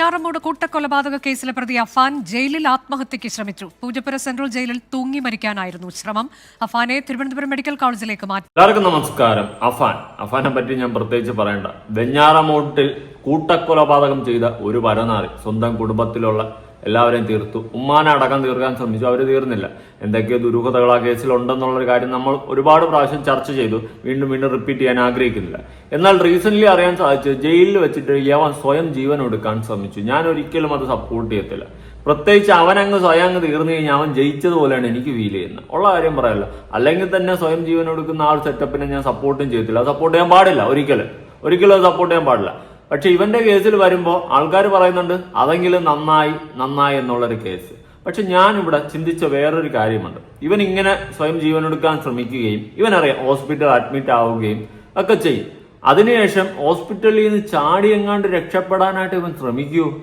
വെഞ്ഞാറമൂട് കൂട്ടക്കൊലപാതക കേസിലെ പ്രതി അഫാൻ ജയിലിൽ ആത്മഹത്യയ്ക്ക് ശ്രമിച്ചു. പൂജപ്പുര സെൻട്രൽ ജയിലിൽ തൂങ്ങി മരിക്കാനായിരുന്നു ശ്രമം. അഫാനെ തിരുവനന്തപുരം മെഡിക്കൽ കോളേജിലേക്ക് മാറ്റി. എല്ലാവർക്കും നമസ്കാരം. അഫാൻ. അഫാനെ പറ്റി ഞാൻ പ്രത്യേകിച്ച് പറയണ്ട. വെഞ്ഞാറമൂട്ടിൽ കൂട്ടക്കൊലപാതകം ചെയ്ത ഒരു പരനാറി സ്വന്തം കുടുംബത്തിലുള്ള എല്ലാവരെയും തീർത്തു. ഉമ്മാനെ അടക്കം തീർക്കാൻ ശ്രമിച്ചു. അവർ തീർന്നില്ല. എന്തൊക്കെയോ ദുരൂഹതകൾ ആ കേസിൽ ഉണ്ടെന്നുള്ളൊരു കാര്യം നമ്മൾ ഒരുപാട് പ്രാവശ്യം ചർച്ച ചെയ്തു. വീണ്ടും വീണ്ടും റിപ്പീറ്റ് ചെയ്യാൻ ആഗ്രഹിക്കുന്നില്ല. എന്നാൽ റീസെന്റ് അറിയാൻ സാധിച്ചു ജയിലിൽ വെച്ചിട്ട് യവൻ സ്വയം ജീവൻ എടുക്കാൻ ശ്രമിച്ചു. ഞാൻ ഒരിക്കലും അത് സപ്പോർട്ട് ചെയ്യത്തില്ല. പ്രത്യേകിച്ച് അവനങ്ങ് സ്വയം അങ്ങ് തീർന്നു കഴിഞ്ഞാൽ അവൻ ജയിച്ചതുപോലെയാണ് എനിക്ക് ഫീൽ ചെയ്യുന്നത്. ഉള്ള കാര്യം പറയല്ല അല്ലെങ്കിൽ തന്നെ സ്വയം ജീവൻ എടുക്കുന്ന ആ സെറ്റപ്പിനെ ഞാൻ സപ്പോർട്ടും ചെയ്യത്തില്ല. സപ്പോർട്ട് ചെയ്യാൻ പാടില്ല. ഒരിക്കലും. ഒരിക്കലും സപ്പോർട്ട് ചെയ്യാൻ പാടില്ല. പക്ഷെ ഇവന്റെ കേസിൽ വരുമ്പോൾ ആൾക്കാർ പറയുന്നുണ്ട് അതെങ്കിലും നന്നായി നന്നായി എന്നുള്ളൊരു കേസ്. പക്ഷെ ഞാൻ ഇവിടെ ചിന്തിച്ച വേറൊരു കാര്യമുണ്ട്. ഇവൻ ഇങ്ങനെ സ്വയം ജീവനെടുക്കാൻ ശ്രമിക്കുകയും ഇവനറിയാം ഹോസ്പിറ്റൽ അഡ്മിറ്റ് ആവുകയും ഒക്കെ ചെയ്യും. അതിനുശേഷം ഹോസ്പിറ്റലിൽ നിന്ന് ചാടി എങ്ങാണ്ട് രക്ഷപ്പെടാനായിട്ട് ഇവൻ ശ്രമിക്കൂ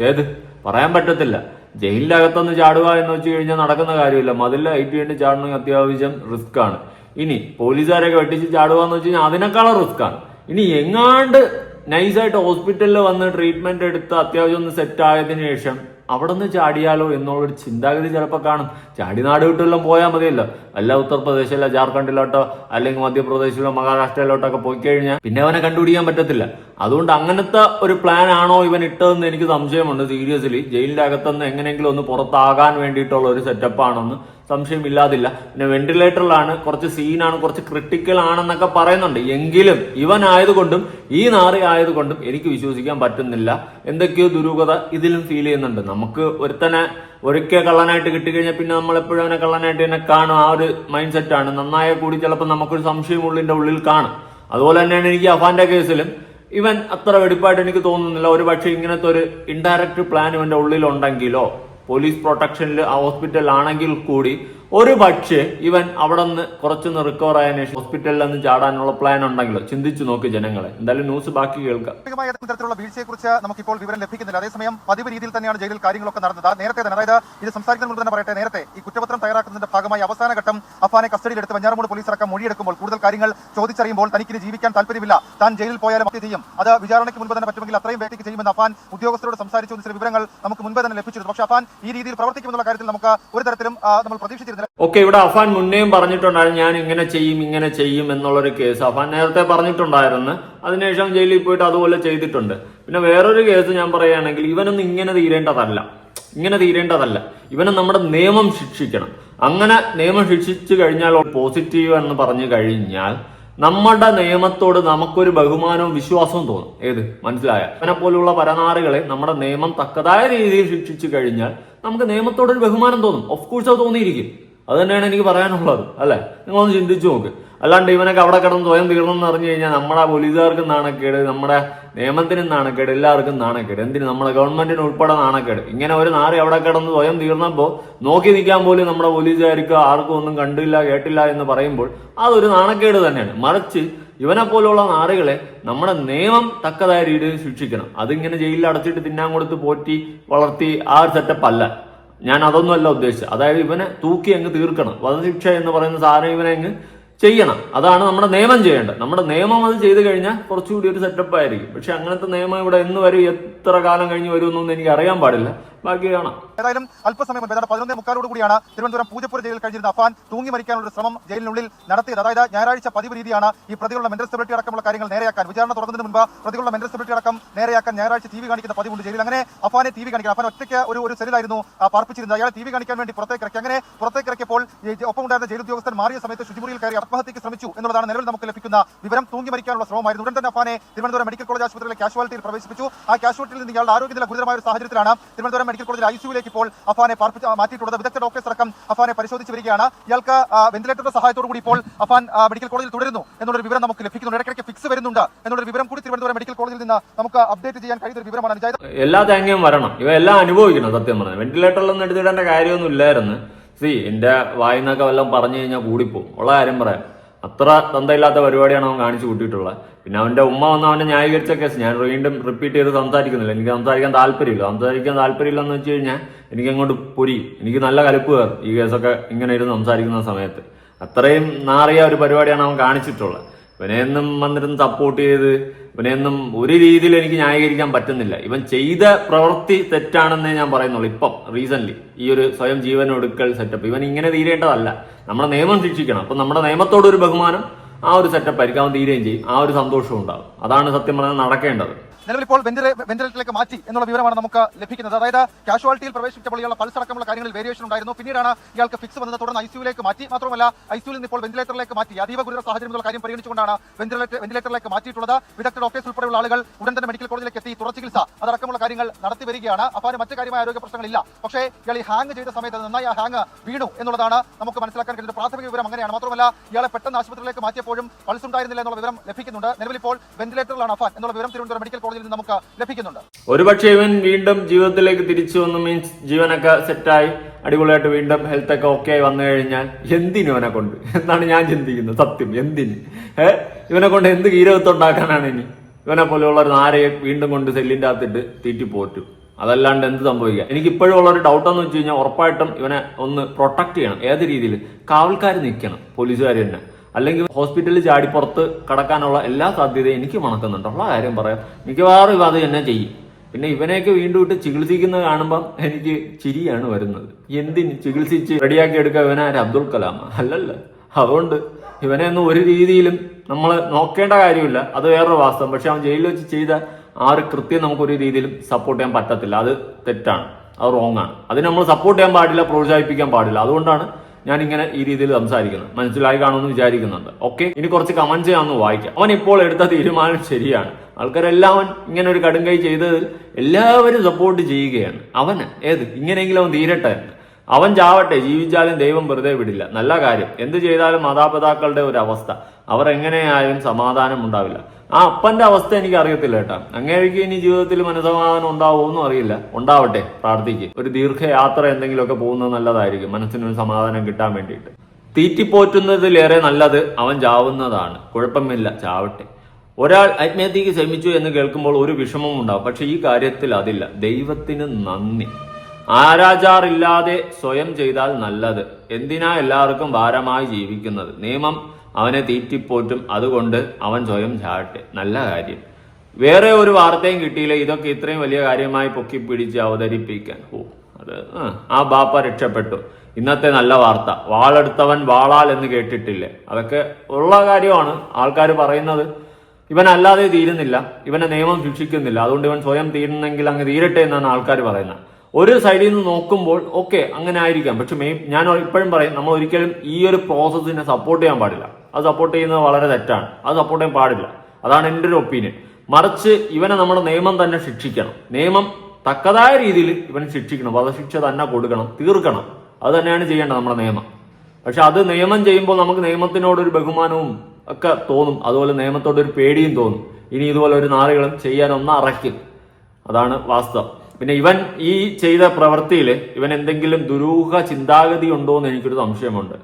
ഏത്? പറയാൻ പറ്റത്തില്ല. ജയിലിനകത്തൊന്ന് ചാടുക എന്ന് വെച്ച് കഴിഞ്ഞാൽ നടക്കുന്ന കാര്യമില്ല. മതിൽ ഐറ്റ് വേണ്ടി ചാടണമെങ്കിൽ അത്യാവശ്യം റിസ്ക് ആണ് ഇനി പോലീസുകാരൊക്കെ വെട്ടിച്ച് ചാടുക എന്ന് വെച്ച് കഴിഞ്ഞാൽ അതിനേക്കാളും റിസ്ക് ആണ് ഇനി എങ്ങാണ്ട് നൈസായിട്ട് ഹോസ്പിറ്റലിൽ വന്ന് ട്രീറ്റ്മെന്റ് എടുത്ത് അത്യാവശ്യം ഒന്ന് സെറ്റ് ആയതിനു ശേഷം അവിടെ നിന്ന് ചാടിയാലോ എന്നുള്ളൊരു ചിന്താഗതി ചിലപ്പോൾ കാണും. ചാടി നാട് വിട്ടെല്ലാം പോയാൽ മതിയല്ലോ. അല്ല ഉത്തർപ്രദേശിലോ ജാർഖണ്ഡിലോട്ടോ അല്ലെങ്കിൽ മധ്യപ്രദേശിലോ മഹാരാഷ്ട്രയിലോട്ടൊക്കെ പോയി കഴിഞ്ഞാൽ പിന്നെ അവനെ കണ്ടുപിടിക്കാൻ പറ്റത്തില്ല. അതുകൊണ്ട് അങ്ങനത്തെ ഒരു പ്ലാൻ ആണോ ഇവൻ ഇട്ടതെന്ന് എനിക്ക് സംശയമുണ്ട്. സീരിയസ്ലി ജയിലിന്റെ അകത്തുനിന്ന് എങ്ങനെയെങ്കിലും ഒന്ന് പുറത്താകാൻ വേണ്ടിയിട്ടുള്ള ഒരു സെറ്റപ്പ് ആണെന്ന് സംശയമില്ലാതില്ല. പിന്നെ വെന്റിലേറ്ററിലാണ് കുറച്ച് സീനാണ് കുറച്ച് ക്രിട്ടിക്കൽ ആണെന്നൊക്കെ പറയുന്നുണ്ട്. എങ്കിലും ഇവൻ ആയതുകൊണ്ടും ഈ നാറി ആയതുകൊണ്ടും എനിക്ക് വിശ്വസിക്കാൻ പറ്റുന്നില്ല. എന്തൊക്കെയോ ദുരൂഹത ഇതിലും ഫീൽ ചെയ്യുന്നുണ്ട്. നമുക്ക് ഒരുത്തനെ ഒരിക്കൽ കള്ളനായിട്ട് കിട്ടിക്കഴിഞ്ഞാൽ പിന്നെ നമ്മൾ എപ്പോഴും അവനെ കള്ളനായിട്ട് തന്നെ കാണും. ആ ഒരു മൈൻഡ് സെറ്റാണ് ആണ്. നന്നായ കൂടി ചിലപ്പോൾ നമുക്കൊരു സംശയം ഉള്ളിന്റെ ഉള്ളിൽ കാണും. അതുപോലെ തന്നെയാണ് എനിക്ക് അഫാന്റെ കേസിലും ഇവൻ അത്ര വെടിപ്പായിട്ട് എനിക്ക് തോന്നുന്നില്ല. ഒരു പക്ഷേ ഇങ്ങനത്തെ ഒരു ഇൻഡയറക്റ്റ് പ്ലാൻ ഇവന്റെ ഉള്ളിലുണ്ടെങ്കിലോ പോലീസ് പ്രൊട്ടക്ഷനിൽ ആ ഹോസ്പിറ്റലിലാണെങ്കിൽ കൂടി ഒരു പക്ഷേ ഇവൻ അവിടെ നിന്ന് കുറച്ചൊന്ന് റിക്കവർ ആയതിനു ശേഷം ഹോസ്പിറ്റലിൽ നിന്ന് ചാടാനുള്ള പ്ലാൻ ഉണ്ടെങ്കിലോ? ചിന്തിച്ചു നോക്ക് ജനങ്ങളെ. എന്തായാലും ന്യൂസ് ബാക്കി കേൾക്കാം. തരത്തിലുള്ള വീഴ്ചയെക്കുറിച്ച് നമുക്കിപ്പോൾ വിവരം ലഭിക്കുന്നില്ല. അതേസമയം പതിവ് രീതിയിൽ തന്നെയാണ് ജയിലിൽ കാര്യങ്ങളൊക്കെ നടന്നത്. നേരത്തെ തന്നെ അതായത് ഇത് സംസാരിക്കുന്ന മുമ്പ് തന്നെ പറയട്ടെ നേരത്തെ ഈ കുറ്റപത്രം തയ്യാറാക്കുന്നതിന്റെ ഭാഗമായി അവസാന ഘട്ടം അഫാനെ കസ്റ്റഡിയിലെടുത്ത് വെഞ്ഞാറമൂട് പോലീസ് അടക്കം മൊഴിയെടുക്കുമ്പോൾ കൂടുതൽ കാര്യങ്ങൾ ചോദിച്ചറിയുമ്പോൾ തനിക്കിന് ജീവിക്കാൻ താല്പര്യമില്ല. താൻ ജയിലിൽ പോയാലും ഒക്കെ ചെയ്യും. അത് വിചാരണയ്ക്ക് മുൻപ് തന്നെ പറ്റുമെങ്കിൽ അത്രയും വേഗത്തിൽ ചെയ്യുമെന്ന് അഫാൻ ഉദ്യോഗസ്ഥരോട് സംസാരിച്ചു. ചില വിവരങ്ങൾ നമുക്ക് മുൻപ് തന്നെ ലഭിച്ചിരുന്നു. പക്ഷേ അഫാൻ ഈ രീതിയിൽ പ്രവർത്തിക്കുമെന്നുള്ള കാര്യത്തിൽ നമുക്ക് ഒരു തരത്തിലും നമ്മൾ പ്രതീക്ഷിച്ചിരുന്നില്ല. ഓക്കെ ഇവിടെ അഫാൻ മുന്നേയും പറഞ്ഞിട്ടുണ്ടായിരുന്നു ഞാൻ ഇങ്ങനെ ചെയ്യും ഇങ്ങനെ ചെയ്യും എന്നുള്ളൊരു കേസ് അഫാൻ നേരത്തെ പറഞ്ഞിട്ടുണ്ടായിരുന്നു. അതിനുശേഷം ജയിലിൽ പോയിട്ട് അതുപോലെ ചെയ്തിട്ടുണ്ട്. പിന്നെ വേറൊരു കേസ് ഞാൻ പറയുകയാണെങ്കിൽ ഇവനൊന്നും ഇങ്ങനെ തീരേണ്ടതല്ല. ഇങ്ങനെ തീരേണ്ടതല്ല. ഇവനെ നമ്മുടെ നിയമം ശിക്ഷിക്കണം. അങ്ങനെ നിയമം ശിക്ഷിച്ചു കഴിഞ്ഞാൽ പോസിറ്റീവ് എന്ന് പറഞ്ഞു കഴിഞ്ഞാൽ നമ്മുടെ നിയമത്തോട് നമുക്കൊരു ബഹുമാനവും വിശ്വാസവും തോന്നും. ഏത്? മനസ്സിലായ? അവനെ പോലുള്ള പരനാറുകളെ നമ്മുടെ നിയമം തക്കതായ രീതിയിൽ ശിക്ഷിച്ചു കഴിഞ്ഞാൽ നമുക്ക് നിയമത്തോടൊരു ബഹുമാനം തോന്നും. ഓഫ് കോഴ്സ് അത് തോന്നിയിരിക്കും. അത് തന്നെയാണ് എനിക്ക് പറയാനുള്ളത് അല്ലെ? നിങ്ങളൊന്ന് ചിന്തിച്ചു നോക്ക്. അല്ലാണ്ട് ഇവനൊക്കെ അവിടെ കിടന്ന് സ്വയം തീർന്നെന്ന് അറിഞ്ഞു കഴിഞ്ഞാൽ നമ്മുടെ പോലീസുകാർക്കും നാണക്കേട് നമ്മുടെ നിയമത്തിനും നാണക്കേട് എല്ലാവർക്കും നാണക്കേട്. എന്തിന്? നമ്മുടെ ഗവൺമെന്റിന് ഉൾപ്പെടെ നാണക്കേട്. ഇങ്ങനെ ഒരു നാറി അവിടെ കിടന്ന് സ്വയം തീർന്നപ്പോൾ നോക്കി നിൽക്കാൻ പോലും നമ്മുടെ പോലീസുകാർക്ക് ആർക്കും ഒന്നും കണ്ടില്ല കേട്ടില്ല എന്ന് പറയുമ്പോൾ അതൊരു നാണക്കേട് തന്നെയാണ്. മറിച്ച് ഇവനെ പോലുള്ള നാറികളെ നമ്മുടെ നിയമം തക്കതായ രീതിയിൽ ശിക്ഷിക്കണം. അതിങ്ങനെ ജയിലിൽ അടച്ചിട്ട് തിന്നാൻ കൊടുത്ത് പോറ്റി വളർത്തി ആ ഒരു സെറ്റപ്പ് അല്ല. ഞാൻ അതൊന്നുമല്ല ഉദ്ദേശിച്ചത്. അതായത് ഇവനെ തൂക്കി അങ്ങ് തീർക്കണം. വധശിക്ഷ എന്ന് പറയുന്ന സാധനം ഇവനെ അങ്ങ് ചെയ്യണം. അതാണ് നമ്മുടെ നിയമം ചെയ്യേണ്ടത്. നമ്മുടെ നിയമം അത് ചെയ്തു കഴിഞ്ഞാൽ കുറച്ചുകൂടി ഒരു സെറ്റപ്പ് ആയിരിക്കും. പക്ഷെ അങ്ങനത്തെ നിയമം ഇവിടെ എന്ന് വരും എത്ര കാലം കഴിഞ്ഞ് വരുമെന്നൊന്നും എനിക്ക് അറിയാൻ പാടില്ല. കാണാം ഏതായാലും അല്പസമയം ഏതാണ്ട് പതിനൊന്നേ മുക്കാലോട് കൂടിയാണ് തിരുവനന്തപുരം പൂജപ്പുര ജയിലിൽ കഴിഞ്ഞിരുന്ന അഫാൻ തൂങ്ങി മരിക്കാനുള്ള ശ്രമം ജയിലിനുള്ളിൽ നടത്തിയത്. അതായത് ഞായറാഴ്ച പതിവ് രീതിയാണ് ഈ പ്രതികളുടെ മെന്റൽ സ്റ്റെബിലിറ്റി അടക്കമുള്ള കാര്യങ്ങൾ നേരെയാക്കാൻ. വിചാരണ തുടങ്ങുന്നതിന് മുമ്പ് പ്രതികളുടെ മെന്റൽ സ്റ്റെബിലിറ്റി അടക്കം നേരെയാക്കാൻ ഞായറാഴ്ച ടി വി കാണിക്കുന്ന പതിവുണ്ട് ജയിലിൽ. അങ്ങനെ അഫാനെ ടി വി അഫാൻ ഒറ്റയ്ക്ക് ഒരു ഒരു സെല്ലിലായിരുന്നു പാർപ്പിച്ചിരുന്നത്. അയാളെ ടി വി കാണിക്കാൻ വേണ്ടി പുറത്തേക്ക് ഇറക്കി. അങ്ങനെ പുറത്തേക്ക് ഇറക്കിയപ്പോൾ ഒപ്പം ഉണ്ടായിരുന്ന ജയിൽ ഉദ്യോഗസ്ഥൻ മാറിയ സമയത്ത് ശുചിമുറിയിൽ കയറി ആത്മഹത്യക്ക് ശ്രമിച്ചു എന്നുള്ളതാണ് നിലവിൽ നമുക്ക് ലഭിക്കുന്ന വിവരം. തൂങ്ങി മരിക്കാനുള്ള ശ്രമമായിരുന്നു. ഉടൻ തന്നെ അഫാനെ തിരുവനന്തപുരം മെഡിക്കൽ കോളേജ് ആശുപത്രിയിലെ കാഷ്വാലിറ്റിയിൽ പ്രവേശിപ്പിച്ചു. ആ കാഷ്വാലിറ്റിയിൽ നിന്ന് ഇയാളുടെ ആരോഗ്യനില ഗുരുതരമായ ഒരു സാഹചര്യത്തിലാണ് തിരുവനന്തപുരം മെഡിക്കൽ കോളേജിൽ ഐസിയുലേക്ക് ഇപ്പോൾ അഫാനെ പാർപ്പിച്ച് മാറ്റിയിട്ടുള്ളത്. വിദഗ്ധ ഡോക്ടേഴ്സ് അടക്കം അഫാനെ പരിശോധിച്ച് വരികയാണ്. ഇയാൾക്ക് വെന്റിലേറ്ററുടെ സഹായത്തോടു കൂടി ഇപ്പോൾ അഫാൻ മെഡിക്കൽ കോളേജിൽ തുടരുന്നു എന്നുള്ളൊരു വിവരം നമുക്ക് ലഭിക്കുന്നുണ്ട്. ഇടയ്ക്കിടയ്ക്ക് ഫിക്സ് വരുന്നുണ്ട് എന്നുള്ളൊരു വിവരം കൂടി തിരുവനന്തപുരം മെഡിക്കൽ കോളേജിൽ നിന്ന് നമുക്ക് അപ്ഡേറ്റ് ചെയ്യാൻ കഴിയുന്ന വിവരമാണ്. എല്ലാ തേങ്ങയും വരണം. ഇവ എല്ലാം അനുഭവിക്കണം സത്യം പറഞ്ഞു വെന്റിലേറ്ററിലൊന്നും എടുത്തിടേണ്ട കാര്യമൊന്നും ഇല്ലായിരുന്നു. സി എന്റെ വായിന്നൊക്കെ വല്ലതും പറഞ്ഞു കഴിഞ്ഞാൽ കൂടിപ്പോവും. ഉള്ള കാര്യം പറയാം. അത്ര തന്തയില്ലാത്ത പരിപാടിയാണ് അവൻ കാണിച്ചു കൂട്ടിയിട്ടുള്ളത്. പിന്നെ അവന്റെ ഉമ്മ വന്ന് അവനെ ന്യായീകരിച്ച കേസ്. ഞാൻ വീണ്ടും റിപ്പീറ്റ് ചെയ്ത് സംസാരിക്കുന്നില്ല. എനിക്ക് സംസാരിക്കാൻ താല്പര്യമില്ല. സംസാരിക്കാൻ താല്പര്യമില്ലെന്ന് വെച്ച് കഴിഞ്ഞാൽ എനിക്ക് അങ്ങോട്ട് പൊരി. എനിക്ക് നല്ല കലിപ്പ് കയറും ഈ കേസൊക്കെ ഇങ്ങനെ ഇരുന്ന് സംസാരിക്കുന്ന സമയത്ത്. അത്രയും നാറിയ ഒരു പരിപാടിയാണ് അവൻ കാണിച്ചിട്ടുള്ളത്. ഇവനെയൊന്നും വന്നിരുന്ന് സപ്പോർട്ട് ചെയ്ത് ഇവനെയൊന്നും ഒരു രീതിയിൽ എനിക്ക് ന്യായീകരിക്കാൻ പറ്റുന്നില്ല. ഇവൻ ചെയ്ത പ്രവൃത്തി തെറ്റാണെന്നേ ഞാൻ പറയുന്നുള്ളൂ. ഇപ്പം റീസെന്റ് ഈ ഒരു സ്വയം ജീവൻ ഒടുക്കൽ സെറ്റപ്പ് ഇവൻ ഇങ്ങനെ തീരേണ്ടതല്ല. നമ്മുടെ നിയമം ശിക്ഷിക്കണം. അപ്പൊ നമ്മുടെ നിയമത്തോടൊരു ബഹുമാനം ആ ഒരു സെറ്റപ്പ് ആയിരിക്കും. അവൻ തീരുകയും ചെയ്യും. ആ ഒരു സന്തോഷവും ഉണ്ടാവും അതാണ് സത്യം പറഞ്ഞാൽ നടക്കേണ്ടത്. നിലവിൽ ഇപ്പോൾ വെന്റിലേറ്ററിലേക്ക് മാറ്റി എന്നുള്ള വിവരമാണ് നമുക്ക് ലഭിക്കുന്നത്. അതായത് കാഷ്വാലിറ്റിയിൽ പ്രവേശിച്ചപ്പോൾ ഇയാളുടെ കാര്യങ്ങളിൽ വേരിയേഷൻ ഉണ്ടായിരുന്നു. പിന്നീടാണ് ഇയാൾക്ക് ഫിക്സ് വന്നത്. തുടർന്ന് ഐസിയുലേക്ക് മാറ്റി. മാത്രമല്ല ഐസിയുവിൽ നിന്ന് ഇപ്പോൾ വെന്റിലേറ്ററിലേക്ക് മാറ്റി. അതീവ ഗുരുതര സാഹചര്യം എന്നുള്ള കാര്യം പരിഗണിച്ചുകൊണ്ടാണ് വെന്റിലേറ്റർ വെന്റിലേറ്ററിലേക്ക് മാറ്റിയിട്ടുള്ളത്. വിദഗ്ധ ഡോക്ടേഴ്സ് ഉൾപ്പെടെയുള്ള ആളുകൾ ഉടൻ തന്നെ മെഡിക്കൽ കോളേജിലേക്ക് എത്തി. തുടർ ചികിത്സ അതടക്കമുള്ള കാര്യങ്ങൾ നടത്തി വരികയാണ്. അപ്പാന് മറ്റു കാര്യമായ ആരോഗ്യ പ്രശ്നങ്ങളില്ല. പക്ഷേ ഇയാൾ ഈ ഹാങ് ചെയ്ത സമയത്ത് നന്നായി ആ ഹാങ് വീണു എന്നുള്ളതാണ് നമുക്ക് മനസ്സിലാക്കാൻ കഴിയുന്ന പ്രാഥമിക വിവരം അങ്ങനെയാണ്. മാത്രമല്ല ഇയാളെ പെട്ടെന്ന് ആശുപത്രിയിലേക്ക് മാറ്റിയപ്പോഴും പൾസ് ഉണ്ടായിരുന്നില്ല എന്നുള്ള വിവരം ലഭിക്കുന്നുണ്ട്. നിലവിൽ ഇപ്പോൾ വെന്റിലേറ്ററിലാണ് അഫാൻ എന്നുള്ള വിവരം തിരുവനന്തപുരം മെഡിക്കൽ കോളേജിൽ നിന്ന് നമുക്ക് ലഭിക്കുന്നുണ്ട്. ഒരുപക്ഷെ ഇവൻ വീണ്ടും ജീവിതത്തിലേക്ക് തിരിച്ചു വന്നു മീൻസ് ജീവനൊക്കെ സെറ്റായി. അടിപൊളിയായിട്ട് വീണ്ടും ഹെൽത്ത് ഒക്കെ ഓക്കെ ആയി വന്നു കഴിഞ്ഞാൽ എന്തിനു ഇവനെ കൊണ്ട്? എന്നാണ് ഞാൻ ചിന്തിക്കുന്നത് സത്യം. എന്തിന്? ഏ? ഇവനെ കൊണ്ട് എന്ത് കീരവത്തുണ്ടാക്കാനാണ് ഇനി? ഇവനെ പോലെയുള്ള ഒരു നാരയെ വീണ്ടും കൊണ്ട് സെല്ലിന്റെ അകത്തിട്ട് തീറ്റി പോറ്റും. അതല്ലാണ്ട് എന്ത് സംഭവിക്കുക എനിക്ക് ഇപ്പോഴും ഉള്ള ഒരു ഡൗട്ട് എന്ന് വെച്ച് കഴിഞ്ഞാൽ ഉറപ്പായിട്ടും ഇവനെ ഒന്ന് പ്രൊട്ടക്ട് ചെയ്യണം. ഏത് രീതിയിൽ കാവൽക്കാർ നിൽക്കണം പോലീസുകാർ തന്നെ. അല്ലെങ്കിൽ ഹോസ്പിറ്റലിൽ ചാടി പുറത്ത് കടക്കാനുള്ള എല്ലാ സാധ്യതയും എനിക്ക് മണക്കുന്നുണ്ട്. ഉള്ള കാര്യം പറയാം. മിക്കവാറും ഇവ അത് തന്നെ ചെയ്യും. പിന്നെ ഇവനെയൊക്കെ വീണ്ടും ഇട്ട് ചികിത്സിക്കുന്നത് കാണുമ്പം എനിക്ക് ചിരിയാണ് വരുന്നത്. എന്തിന് ചികിത്സിച്ച് റെഡിയാക്കി എടുക്കുക ഇവനാര് അബ്ദുൽ കലാം. അല്ലല്ല. അതുകൊണ്ട് ഇവനെ ഒന്നും ഒരു രീതിയിലും നമ്മൾ നോക്കേണ്ട കാര്യമില്ല. അത് വേറൊരു വാസ്തവം. പക്ഷെ അവൻ ജയിലിൽ വെച്ച് ചെയ്ത ആ ഒരു കൃത്യം നമുക്കൊരു രീതിയിലും സപ്പോർട്ട് ചെയ്യാൻ പറ്റത്തില്ല. അത് തെറ്റാണ്. അത് റോങ് ആണ്. അതിന് നമ്മൾ സപ്പോർട്ട് ചെയ്യാൻ പാടില്ല പ്രോത്സാഹിപ്പിക്കാൻ പാടില്ല. അതുകൊണ്ടാണ് ഞാൻ ഇങ്ങനെ ഈ രീതിയിൽ സംസാരിക്കുന്നത് മനസ്സിലായി കാണുമെന്ന് വിചാരിക്കുന്നുണ്ട്. ഓക്കെ ഇനി കുറച്ച് കമന്റ് ചെയ്യാമെന്ന് വായിക്കാം. അവൻ ഇപ്പോൾ എടുത്ത തീരുമാനം ശരിയാണ്. ആൾക്കാരെല്ലാം അവൻ ഇങ്ങനെ ഒരു കടുങ്കൈ ചെയ്തതിൽ എല്ലാവരും സപ്പോർട്ട് ചെയ്യുകയാണ്. അവന് ഏത്? ഇങ്ങനെയെങ്കിലും അവൻ തീരട്ടെ അവൻ ചാവട്ടെ ജീവിച്ചാലും ദൈവം വെറുതെ വിടില്ല. നല്ല കാര്യം. എന്ത് ചെയ്താലും മാതാപിതാക്കളുടെ ഒരു അവസ്ഥ. അവർ എങ്ങനെയായാലും സമാധാനം ഉണ്ടാവില്ല. ആ അപ്പന്റെ അവസ്ഥ എനിക്ക് അറിയത്തില്ല കേട്ടാ. അങ്ങേക്ക് ഇനി ജീവിതത്തിൽ മനസമാധാനം ഉണ്ടാവുമെന്നും അറിയില്ല. ഉണ്ടാവട്ടെ പ്രാർത്ഥിക്ക്. ഒരു ദീർഘയാത്ര എന്തെങ്കിലുമൊക്കെ പോകുന്നത് നല്ലതായിരിക്കും. മനസ്സിനൊരു സമാധാനം കിട്ടാൻ വേണ്ടിയിട്ട്. തീറ്റിപ്പോറ്റുന്നതിലേറെ നല്ലത് അവൻ ചാവുന്നതാണ്. കുഴപ്പമില്ല ചാവട്ടെ. ഒരാൾ ആത്മഹത്യക്ക് ശ്രമിച്ചു എന്ന് കേൾക്കുമ്പോൾ ഒരു വിഷമം ഉണ്ടാവും. പക്ഷെ ഈ കാര്യത്തിൽ അതില്ല. ദൈവത്തിന് നന്ദി. ആരാചാറില്ലാതെ സ്വയം ചെയ്താൽ നല്ലത്. എന്തിനാ എല്ലാവർക്കും ഭാരമായി ജീവിക്കുന്നത്? നിയമം അവനെ തീറ്റിപ്പോറ്റും. അതുകൊണ്ട് അവൻ സ്വയം ചാട്ടെ. നല്ല കാര്യം. വേറെ ഒരു വാർത്തയും കിട്ടിയില്ല. ഇതൊക്കെ ഇത്രയും വലിയ കാര്യമായി പൊക്കി പിടിച്ച് അവതരിപ്പിക്കാൻ. ഓ അത് ആ, ബാപ്പ രക്ഷപ്പെട്ടു. ഇന്നത്തെ നല്ല വാർത്ത. വാളെടുത്തവൻ വാളാൽ എന്ന് കേട്ടിട്ടില്ലേ? അതൊക്കെ ഉള്ള കാര്യമാണ്. ആൾക്കാർ പറയുന്നത് ഇവൻ അല്ലാതെ തീരുന്നില്ല. ഇവനെ നിയമം ശിക്ഷിക്കുന്നില്ല. അതുകൊണ്ട് ഇവൻ സ്വയം തീരുന്നെങ്കിൽ അങ്ങ് തീരട്ടെ എന്നാണ് ആൾക്കാർ പറയുന്നത്. ഒരു സൈഡിൽ നിന്ന് നോക്കുമ്പോൾ ഓക്കെ അങ്ങനെ ആയിരിക്കാം. പക്ഷെ മെയിൻ ഞാൻ ഇപ്പോഴും പറയും നമ്മൾ ഒരിക്കലും ഈ ഒരു പ്രോസസ്സിനെ സപ്പോർട്ട് ചെയ്യാൻ പാടില്ല. അത് സപ്പോർട്ട് ചെയ്യുന്നത് വളരെ തെറ്റാണ്. അത് സപ്പോർട്ട് ചെയ്യാൻ പാടില്ല. അതാണ് എന്റെ ഒരു ഒപ്പീനിയൻ മറിച്ച് ഇവനെ നമ്മുടെ നിയമം തന്നെ ശിക്ഷിക്കണം. നിയമം തക്കതായ രീതിയിൽ ഇവൻ ശിക്ഷിക്കണം. വധശിക്ഷ തന്നെ കൊടുക്കണം തീർക്കണം. അത് തന്നെയാണ് ചെയ്യേണ്ടത് നമ്മുടെ നിയമം. പക്ഷെ അത് നിയമം ചെയ്യുമ്പോൾ നമുക്ക് നിയമത്തിനോടൊരു ബഹുമാനവും ഒക്കെ തോന്നും. അതുപോലെ നിയമത്തോടൊരു പേടിയും തോന്നും. ഇനി ഇതുപോലെ ഒരു നാളുകളും ചെയ്യാൻ ഒന്ന് അറയ്ക്കും അതാണ് വാസ്തവം. പിന്നെ ഇവൻ ഈ ചെയ്ത പ്രവൃത്തിയിൽ ഇവൻ എന്തെങ്കിലും ദുരൂഹ ചിന്താഗതി ഉണ്ടോ എന്ന് എനിക്കൊരു സംശയമുണ്ട്.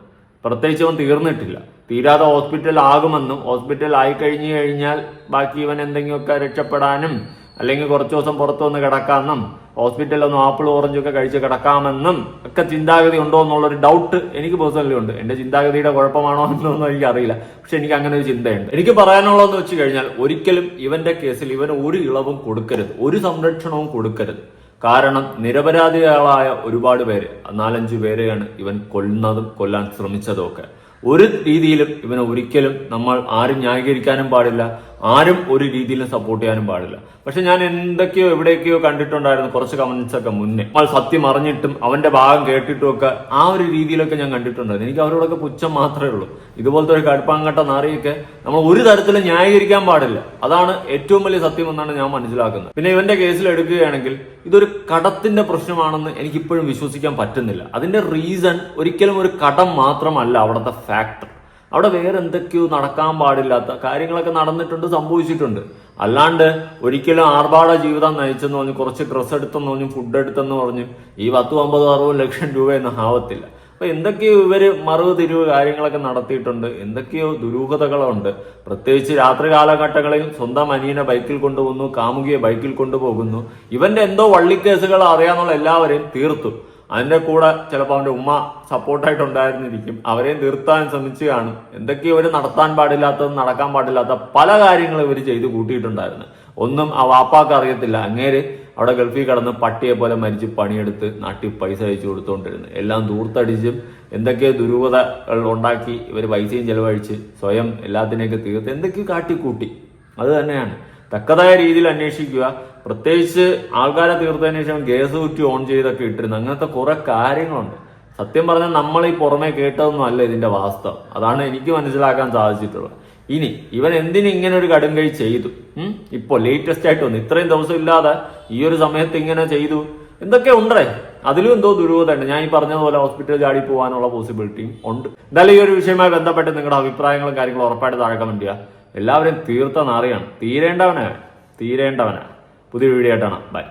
പ്രത്യേകിച്ച് അവൻ തീർന്നിട്ടില്ല. തീരാതെ ഹോസ്പിറ്റൽ ആകുമെന്നും ഹോസ്പിറ്റൽ ആയി കഴിഞ്ഞു കഴിഞ്ഞാൽ ബാക്കി ഇവൻ എന്തെങ്കിലുമൊക്കെ രക്ഷപ്പെടാനും അല്ലെങ്കിൽ കുറച്ച് ദിവസം പുറത്തു വന്ന് കിടക്കാമെന്നും ഹോസ്പിറ്റലൊന്നും ആപ്പിൾ ഓറഞ്ചൊക്കെ കഴിച്ച് കിടക്കാമെന്നും ഒക്കെ ചിന്താഗതി ഉണ്ടോ എന്നുള്ളൊരു ഡൗട്ട് എനിക്ക് പേഴ്സണലി ഉണ്ട്. എന്റെ ചിന്താഗതിയുടെ കുഴപ്പമാണോ എന്നൊന്നും എനിക്ക് അറിയില്ല പക്ഷെ എനിക്ക് അങ്ങനെ ഒരു ചിന്തയുണ്ട്. എനിക്ക് പറയാനുള്ളതെന്ന് വെച്ച് കഴിഞ്ഞാൽ ഒരിക്കലും ഇവന്റെ കേസിൽ ഇവന് ഒരു ഇളവും കൊടുക്കരുത്. ഒരു സംരക്ഷണവും കൊടുക്കരുത്. കാരണം നിരപരാധികളായ ഒരുപാട് പേര് നാലഞ്ച് പേരെയാണ് ഇവൻ കൊല്ലുന്നതും കൊല്ലാൻ ശ്രമിച്ചതും ഒക്കെ ഒരു രീതിയിലും ഇവനെ ഒരിക്കലും നമ്മൾ ആരും ന്യായീകരിക്കാനും പാടില്ല. ആരും ഒരു രീതിയിലും സപ്പോർട്ട് ചെയ്യാനും പാടില്ല. പക്ഷെ ഞാൻ എന്തൊക്കെയോ എവിടെയൊക്കെയോ കണ്ടിട്ടുണ്ടായിരുന്നു കുറച്ച് കമന്റ്സ് ഒക്കെ മുന്നേ. നമ്മൾ സത്യം അറിഞ്ഞിട്ടും അവന്റെ ഭാഗം കേട്ടിട്ടും ഒക്കെ ആ ഒരു രീതിയിലൊക്കെ ഞാൻ കണ്ടിട്ടുണ്ടായിരുന്നു. എനിക്ക് അവരോടൊക്കെ പുച്ഛം മാത്രമേ ഉള്ളൂ. ഇതുപോലത്തെ ഒരു കടുപ്പാങ്കട്ട നാറിയൊക്കെ നമ്മൾ ഒരു തരത്തിലും ന്യായീകരിക്കാൻ പാടില്ല. അതാണ് ഏറ്റവും വലിയ സത്യം എന്നാണ് ഞാൻ മനസ്സിലാക്കുന്നത്. പിന്നെ ഇവന്റെ കേസിൽ എടുക്കുകയാണെങ്കിൽ ഇതൊരു കടത്തിന്റെ പ്രശ്നമാണെന്ന് എനിക്കിപ്പോഴും വിശ്വസിക്കാൻ പറ്റുന്നില്ല. അതിന്റെ റീസൺ ഒരിക്കലും ഒരു കടം മാത്രമല്ല അവിടുത്തെ ഫാക്ടർ അവിടെ വേറെ എന്തൊക്കെയോ നടക്കാൻ പാടില്ലാത്ത കാര്യങ്ങളൊക്കെ നടന്നിട്ടുണ്ട് സംഭവിച്ചിട്ടുണ്ട്. അല്ലാണ്ട് ഒരിക്കലും ആർഭാട ജീവിതം നയിച്ചെന്ന് പറഞ്ഞ് കുറച്ച് ഡ്രസ്സ് എടുത്തെന്ന് പറഞ്ഞ് ഫുഡ് എടുത്തെന്ന് പറഞ്ഞ് ഈ പത്തും അമ്പതും അറുപത് ലക്ഷം രൂപയൊന്നും ആവത്തില്ല. അപ്പൊ എന്തൊക്കെയോ ഇവർ മറവ് തിരിവ് കാര്യങ്ങളൊക്കെ നടത്തിയിട്ടുണ്ട്. എന്തൊക്കെയോ ദുരൂഹതകളുണ്ട്. പ്രത്യേകിച്ച് രാത്രി കാലഘട്ടങ്ങളിൽ സ്വന്തം അനിയനെ ബൈക്കിൽ കൊണ്ടുപോകുന്നു കാമുകിയെ ബൈക്കിൽ കൊണ്ടുപോകുന്നു. ഇവന്റെ എന്തോ വള്ളിക്കേസുകൾ അറിയാന്നുള്ള എല്ലാവരെയും തീർത്തു. അതിന്റെ കൂടെ ചിലപ്പോൾ അവന്റെ ഉമ്മ സപ്പോർട്ടായിട്ട് ഉണ്ടായിരുന്നിരിക്കും അവരെയും നിർത്താൻ ശ്രമിച്ചു കാണും എന്തൊക്കെയോ ഇവർ നടത്താൻ പാടില്ലാത്തത് നടക്കാൻ പാടില്ലാത്ത പല കാര്യങ്ങളും ഇവർ ചെയ്ത് കൂട്ടിയിട്ടുണ്ടായിരുന്നു. ഒന്നും ആ വാപ്പാക്ക് അറിയത്തില്ല. അങ്ങേര് അവിടെ ഗൾഫിൽ കടന്ന് പട്ടിയെ പോലെ മരിച്ച് പണിയെടുത്ത് നാട്ടിൽ പൈസ അയച്ചു കൊടുത്തുകൊണ്ടിരുന്നു എല്ലാം ദൂർത്തടിച്ചും എന്തൊക്കെയോ ദുരൂഹതകൾ ഉണ്ടാക്കി ഇവർ പൈസയും ചെലവഴിച്ച് സ്വയം എല്ലാത്തിനെയൊക്കെ തീർത്ത് എന്തൊക്കെയോ കാട്ടിക്കൂട്ടി. അത് തന്നെയാണ്. തക്കതായ രീതിയിൽ അന്വേഷിക്കുക. പ്രത്യേകിച്ച് ആൾക്കാരെ തീർത്തതിന് ശേഷം ഗ്യാസ് കുറ്റി ഓൺ ചെയ്തൊക്കെ ഇട്ടിരുന്നു. അങ്ങനത്തെ കുറെ കാര്യങ്ങളുണ്ട്. സത്യം പറഞ്ഞാൽ നമ്മൾ ഈ പുറമെ കേട്ടതൊന്നും അല്ല ഇതിന്റെ വാസ്തവം. അതാണ് എനിക്ക് മനസ്സിലാക്കാൻ സാധിച്ചിട്ടുള്ളത്. ഇനി ഇവൻ എന്തിനു ഇങ്ങനെ ഒരു കടും കൈ ചെയ്തു? ഇപ്പൊ ലേറ്റസ്റ്റ് ആയിട്ട് വന്നു. ഇത്രയും ദിവസം ഇല്ലാതെ ഈ ഒരു സമയത്ത് ഇങ്ങനെ ചെയ്തു. എന്തൊക്കെ ഉണ്ടേ? അതിലും എന്തോ ദുരൂഹത ഉണ്ട് ഞാൻ ഈ പറഞ്ഞതുപോലെ ഹോസ്പിറ്റലിൽ ചാടി പോകാനുള്ള പോസിബിലിറ്റിയും ഉണ്ട്. എന്തായാലും ഈ ഒരു വിഷയമായി ബന്ധപ്പെട്ട് നിങ്ങളുടെ അഭിപ്രായങ്ങളും കാര്യങ്ങളും ഉറപ്പായിട്ട് താഴെ കമന്റ് ചെയ്യുക. എല്ലാവരും തീർത്ത നാറിയാണ്. തീരേണ്ടവനാണ്. തീരേണ്ടവനാണ്. പുതിയ വീഡിയോ ആയിട്ടാണ്. ബൈ.